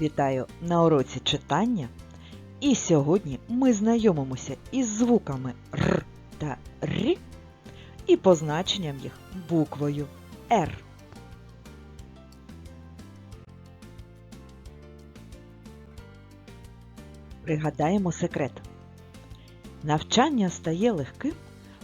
Вітаю на уроці читання. І сьогодні ми знайомимося із звуками Р та Р і позначенням їх буквою Р. Пригадаємо секрет. Навчання стає легким,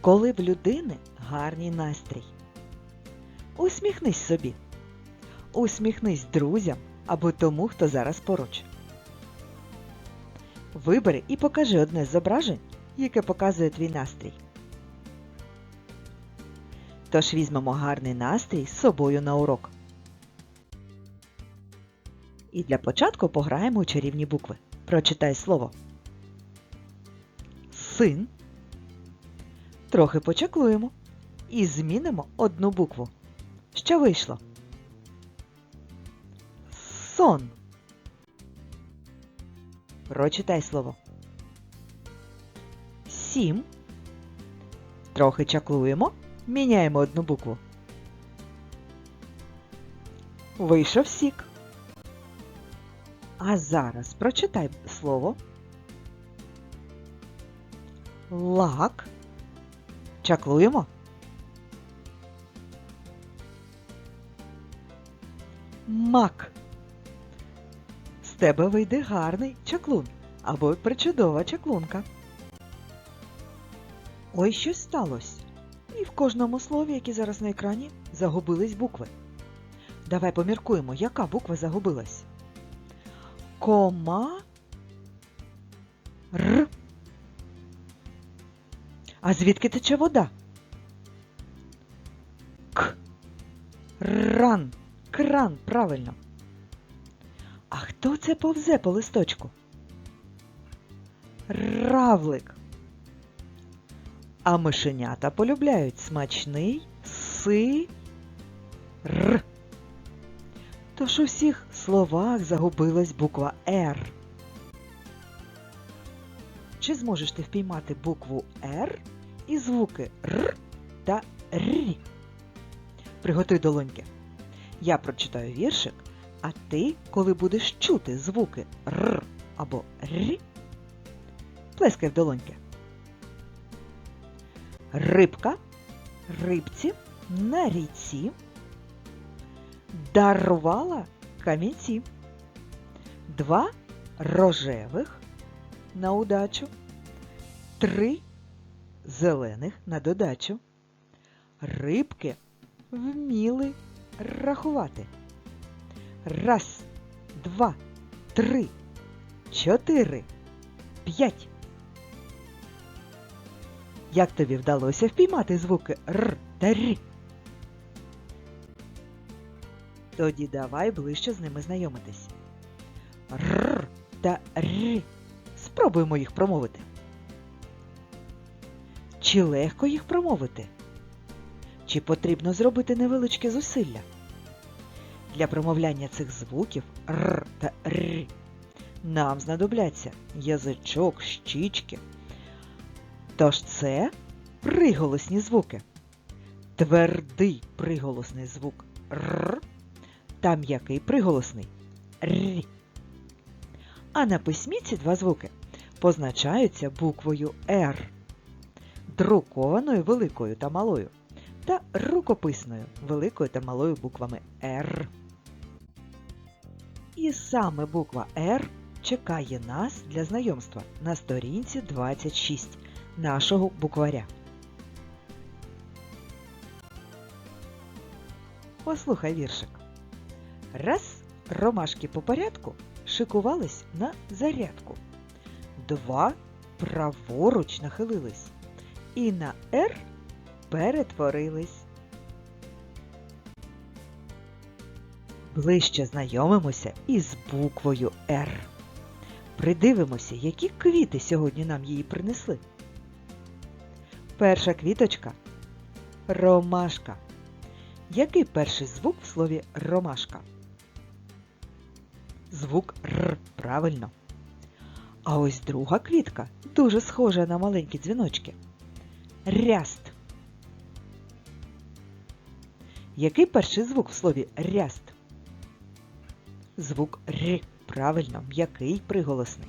коли в людини гарний настрій. Усміхнись собі. Усміхнись друзям або тому, хто зараз поруч. Вибери і покажи одне з зображень, яке показує твій настрій. Тож візьмемо гарний настрій з собою на урок. І для початку пограємо у чарівні букви. Прочитай слово. Син. Трохи почаклуємо і змінимо одну букву. Що вийшло? Сон. Прочитай слово. Сім. Трохи чаклуємо. Міняємо одну букву. Вийшов сік. А зараз прочитай слово. Лак. Чаклуємо. Мак. Тебе вийде гарний чаклун або причудова чаклунка. Ой, щось сталося. І в кожному слові, яке зараз на екрані, загубились букви. Давай поміркуємо, яка буква загубилась. Кома. Р. А звідки тече вода? К. Ран. Кран, правильно. Хто це повзе по листочку? Равлик. А мишенята полюбляють смачний си. Р. Тож у всіх словах загубилась буква Р. Чи зможеш ти впіймати букву Р і звуки Р та Р? Приготуй долоньки. Я прочитаю віршик, а ти, коли будеш чути звуки Р або Р, плескай в долоньки. Рибка, рибці на ріці дарувала камінці. Два рожевих на удачу, три зелених на додачу. Рибки вміли рахувати. Раз, два, три, чотири, п'ять. Як тобі вдалося впіймати звуки Р та Р? Тоді давай ближче з ними знайомитись. Р та Р. Спробуємо їх промовити. Чи легко їх промовити? Чи потрібно зробити невеличке зусилля? Для промовляння цих звуків Р та Р нам знадобляться язичок, щічки. Тож це приголосні звуки. Твердий приголосний звук Р та м'який приголосний Р. А на письмі ці два звуки позначаються буквою Р, друкованою великою та малою, та рукописною великою та малою буквами Р. І саме буква Р чекає нас для знайомства на сторінці 26 нашого букваря. Послухай віршик. Раз ромашки по порядку шикувались на зарядку. Два праворуч нахилились і на Р перетворились. Ближче знайомимося із буквою Р. Придивимося, які квіти сьогодні нам її принесли. Перша квіточка ромашка. Який перший звук в слові ромашка? Звук Р, правильно. А ось друга квітка дуже схожа на маленькі дзвіночки. Ряст. Який перший звук в слові ряст? Звук Р. Правильно, м'який приголосний.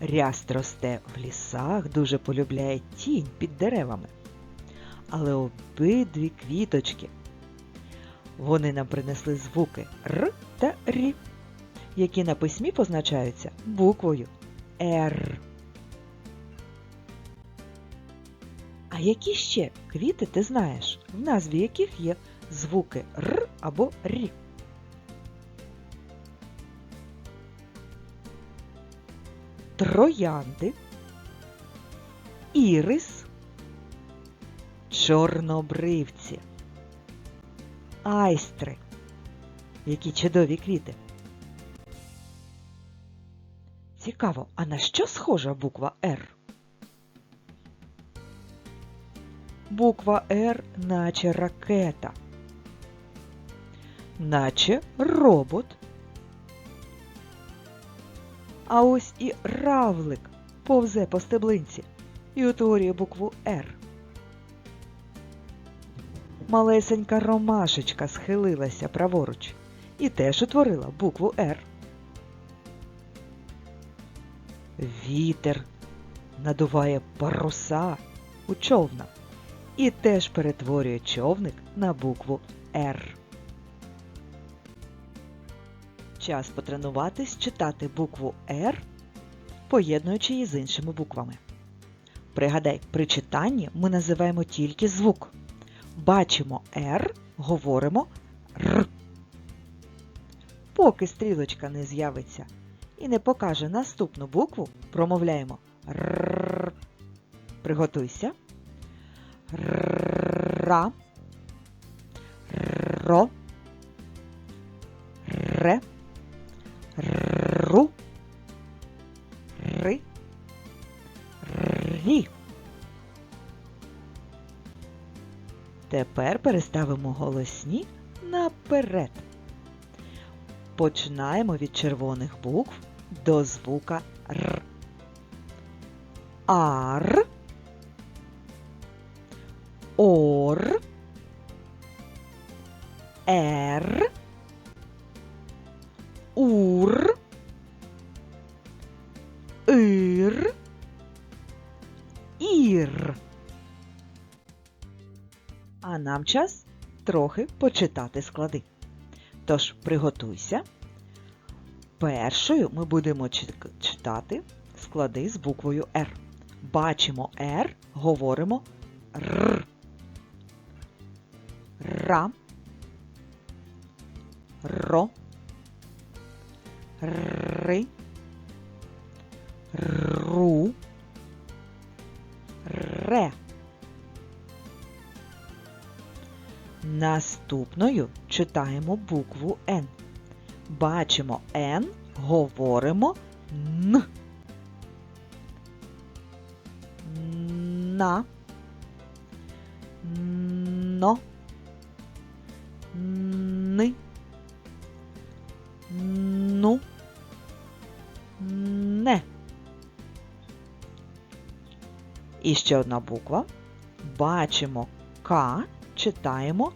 Ряст росте в лісах, дуже полюбляє тінь під деревами. Але обидві квіточки. Вони нам принесли звуки Р та Рі, які на письмі позначаються буквою Р. А які ще квіти ти знаєш, в назві яких є звуки Р або Рі? Троянди, ірис, чорнобривці, айстри. Які чудові квіти. Цікаво, а на що схожа буква Р? Буква Р наче ракета, наче робот. А ось і равлик повзе по стеблинці і утворює букву Р. Малесенька ромашечка схилилася праворуч і теж утворила букву Р. Вітер надуває паруса у човна і теж перетворює човник на букву Р. Час потренуватись читати букву Р, поєднуючи її з іншими буквами. Пригадай, при читанні ми називаємо тільки звук. Бачимо Р, говоримо Р. Поки стрілочка не з'явиться і не покаже наступну букву, промовляємо Р. Приготуйся. Ра. Ро. Ре. Тепер переставимо голосні наперед. Починаємо від червоних букв до звука Р. Ар. Ор. Нам час трохи почитати склади. Тож приготуйся. Першою ми будемо читати склади з буквою Р. Бачимо Р, говоримо Р. Ра. Ро. Ри. Ру. Ре. Наступною читаємо букву Н. Бачимо Н, говоримо Н. На. Но. Ни. Ну. Не. І ще одна буква. Бачимо К, читаємо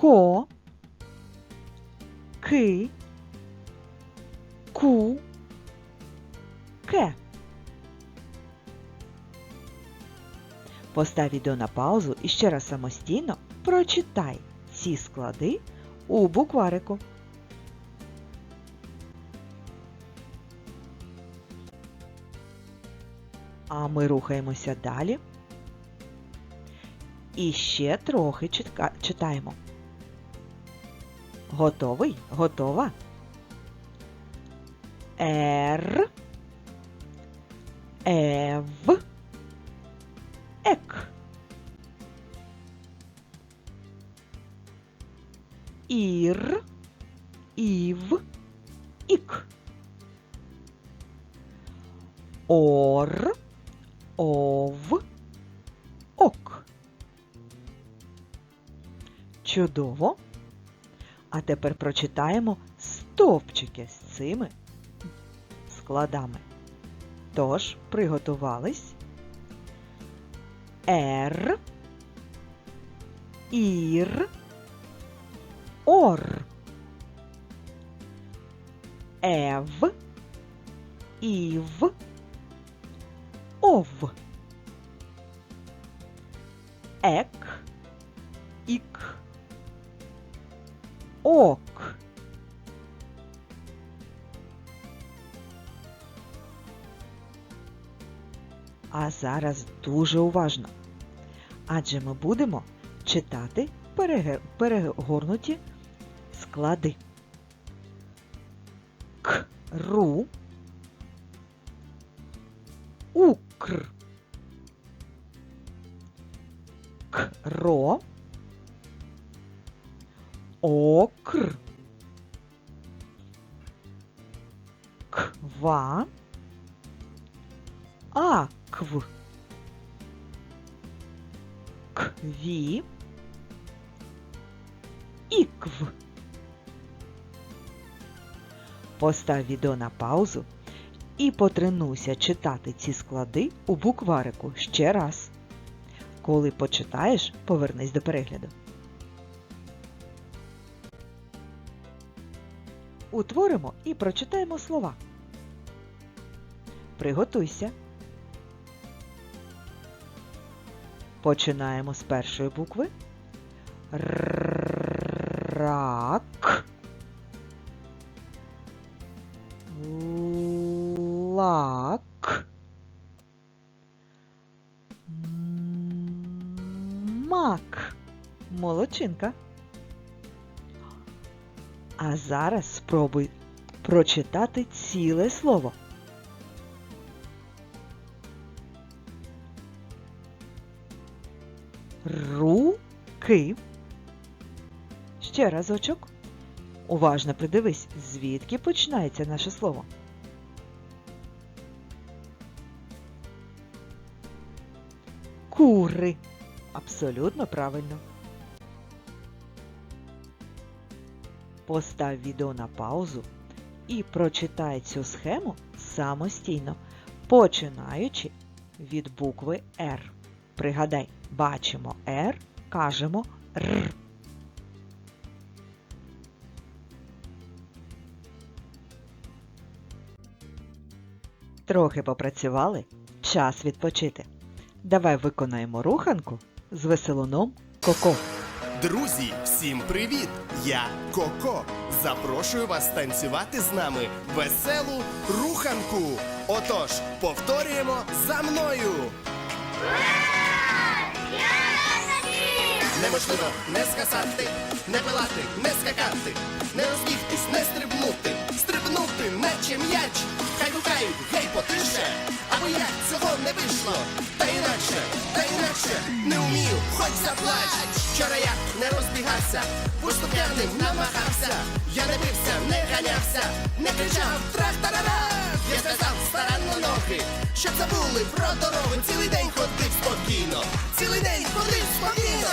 Ко. Ки. Ку. Ке. Постав відео на паузу і ще раз самостійно прочитай ці склади у букварику. А ми рухаємося далі. І ще трохи читаємо. Готовий? Готова? Р. Ев. Ек. Ір. Ів. Ік. Ор. Ов. Ок. Чудово. Тепер прочитаємо стовпчики з цими складами. Тож, приготувались. Р. ір, ор, ев, ів, ов, ек, ок. А зараз дуже уважно, адже ми будемо читати перегорнуті склади. К, ру, укр, кро, окр, ква, акв, кві, ікв. Постав відео на паузу і потренуйся читати ці склади у букварику ще раз. Коли почитаєш, повернись до перегляду. Утворимо і прочитаємо слова. Приготуйся. Починаємо з першої букви. Рак. Лак. Мак. Молодчинка. А зараз спробуй прочитати ціле слово. Руки. Ще разочок. Уважно придивись, звідки починається наше слово. Кури. Абсолютно правильно. Постав відео на паузу і прочитай цю схему самостійно, починаючи від букви Р. Пригадай, бачимо Р, кажемо Р. Трохи попрацювали, час відпочити. Давай виконаємо руханку з веселуном Коко. Друзі, всім привіт! Я Коко. Запрошую вас танцювати з нами веселу руханку. Отож, повторюємо за мною. Неможливо не скасати, не пилати, не скакати, не розбігтись, не стрибнути, стрибнути, наче м'яч. Хай гукають, гей, потише, або як цього не вийшло. Та інакше, та інакше, не вмію, хоч заплач. Вчора я не розбігався, пуступ'яним намагався. Я не бився, не ганявся, не кричав трах-тарара. Я сказав старанно ноги, щоб забули про дорогу. Цілий день ходив спокійно, цілий день ходив спокійно.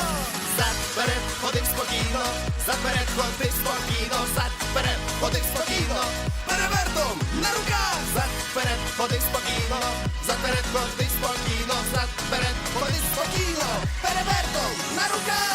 Зад вперед ходив спокійно, зад вперед ходив спокійно, зад вперед ходи спокійно, перевертом на руках, зад вперед ходи спокійно, зад вперед ходи спокійно, зад вперед ходи спокійно, перевертом на руках.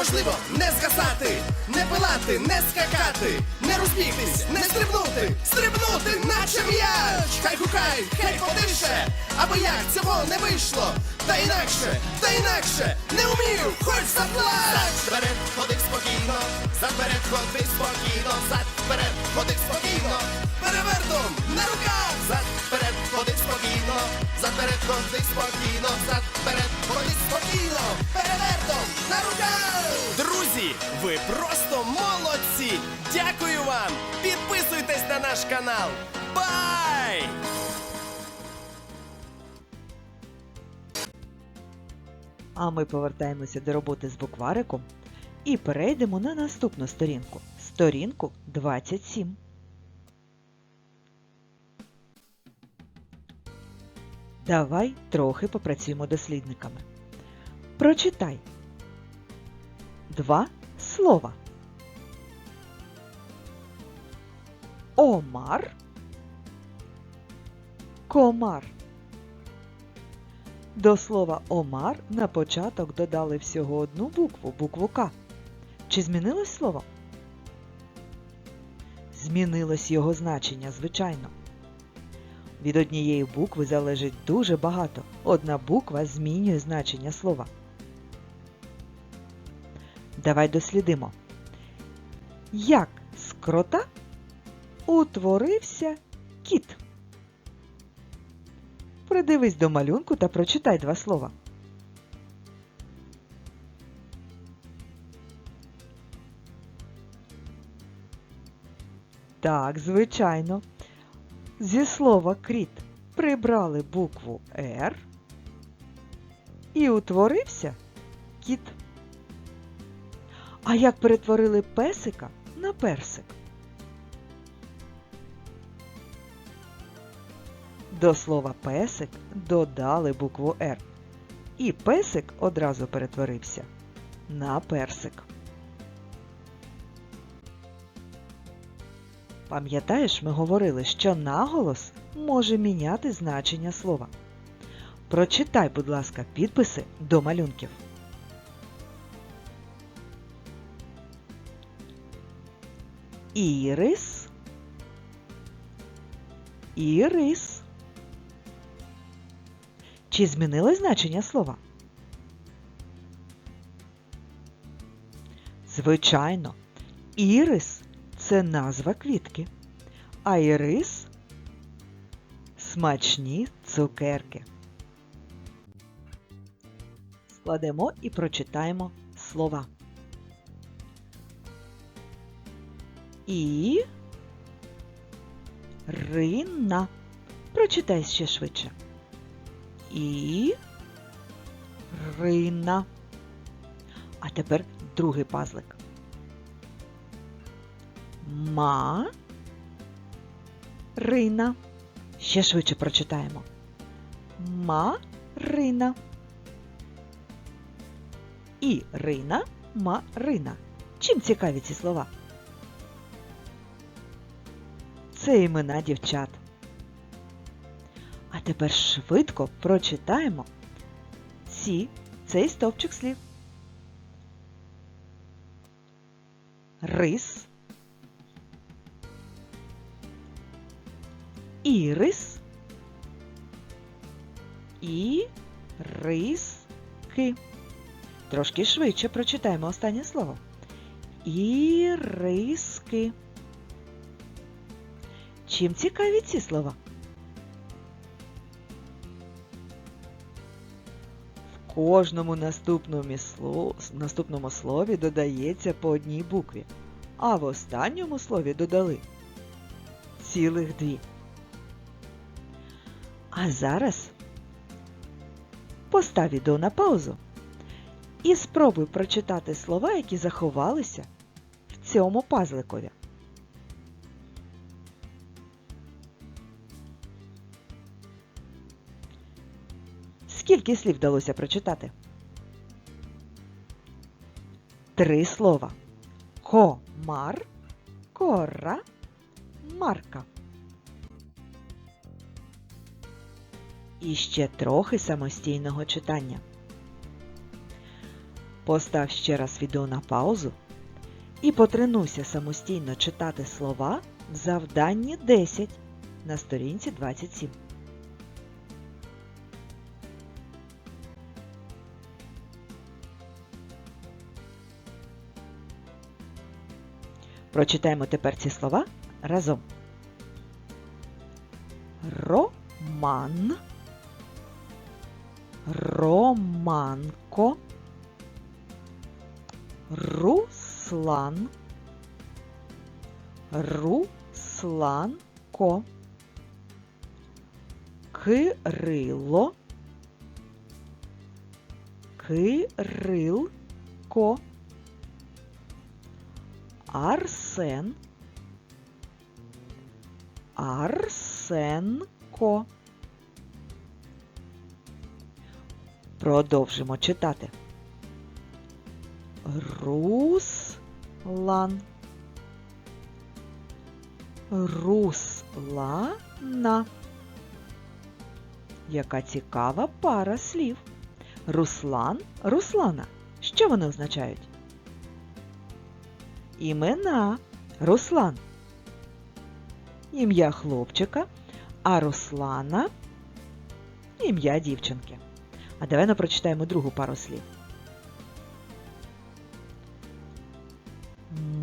Неможливо не згасати, не пилати, не скакати, не розбігтись, не стрибнути, стрибнути, наче м'яч. Хай гукай, хай потише, або як цього не вийшло. Та інакше, та інакше, не вмію, хоч заплач. Вперед ходив спокійно, зад вперед ходив спокійно, зад вперед ходив спокійно, перевертом на руках, зад вперед ходив спокійно, зад вперед ходив спокійно, зад вперед ходив спокійно, перевертом на руках. Друзі, ви просто молодці! Дякую вам! Підписуйтесь на наш канал! Бай! А ми повертаємося до роботи з буквариком і перейдемо на наступну сторінку. Сторінку 27. Давай трохи попрацюємо дослідниками. Прочитай два слова. Омар. Комар. До слова омар на початок додали всього одну букву, букву К. Чи змінилось слово? Змінилось його значення, звичайно. Від однієї букви залежить дуже багато. Одна буква змінює значення слова. Давай дослідимо. Як з крота утворився кіт? Придивись до малюнку та прочитай два слова. Так, звичайно. Зі слова кріт прибрали букву Р і утворився кіт. А як перетворили песика на персик? До слова песик додали букву Р. І песик одразу перетворився на персик. Пам'ятаєш, ми говорили, що наголос може міняти значення слова. Прочитай, будь ласка, підписи до малюнків. Ірис. Ірис. Чи змінилось значення слова? Звичайно, ірис це назва квітки, а ірис смачні цукерки. Складемо і прочитаємо слова. І рина. Прочитай ще швидше. І рина. А тепер другий пазлик. Ма. Рина. Ще швидше прочитаємо. Марина. Ірина, Марина. Чим цікаві ці слова? Це імена дівчат. А тепер швидко прочитаємо ці, цей стовпчик слів. Рис. Ірис. І риски. Трошки швидше прочитаємо останнє слово. Іриски. Чим цікаві ці слова? В кожному наступному, сло... наступному слові додається по одній букві, а в останньому слові додали цілих дві. А зараз постав відео на паузу і спробуй прочитати слова, які заховалися в цьому пазликові. Скільки слів вдалося прочитати? Три слова. Комар, кора, марка. І ще трохи самостійного читання. Постав ще раз відео на паузу і потренуйся самостійно читати слова в завданні 10 на сторінці 27. Прочитаємо тепер ці слова разом. Роман, Романко, Руслан, Русланко, Кирило, Кирилко, Арсен, Арсенко. Продовжимо читати. Руслан. Руслана. Яка цікава пара слів. Руслан, Руслана. Що вони означають? Імена Руслан. Ім'я хлопчика, а Руслана ім'я дівчинки. А давай ми прочитаємо другу пару слів.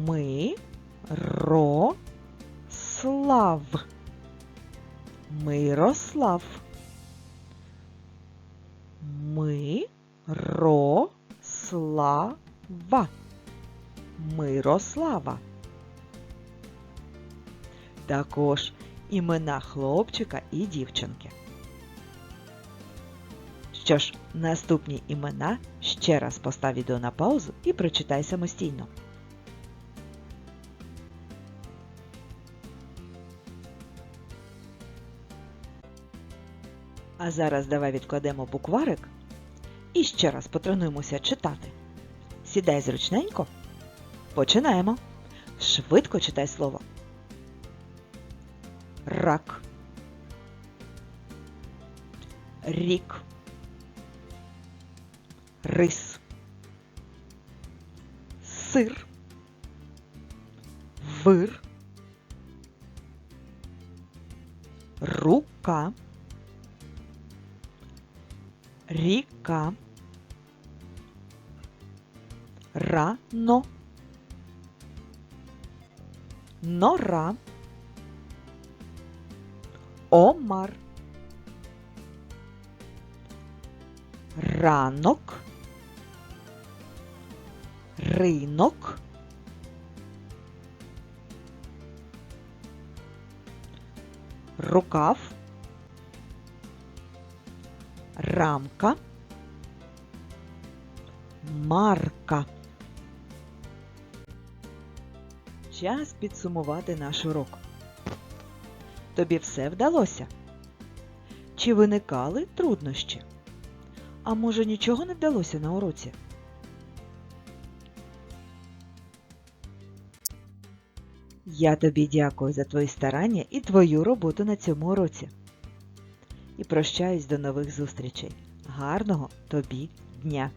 Ми ро слав. Мирослав. Ми ро слава. Мирослава. Також імена хлопчика і дівчинки. Що ж, наступні імена ще раз постав відео на паузу і прочитай самостійно. А зараз давай відкладемо букварик і ще раз потренуємося читати. Сідай зручненько. Починаємо. Швидко читай слово. Рак. Рік. Рис. Сир. Вир. Рука. Ріка. Рано. Нора. Омар. Ранок. Ринок. Рукав. Рамка. Марка. Час підсумувати наш урок. Тобі все вдалося? Чи виникали труднощі? А може нічого не вдалося на уроці? Я тобі дякую за твої старання і твою роботу на цьому уроці. І прощаюсь до нових зустрічей. Гарного тобі дня!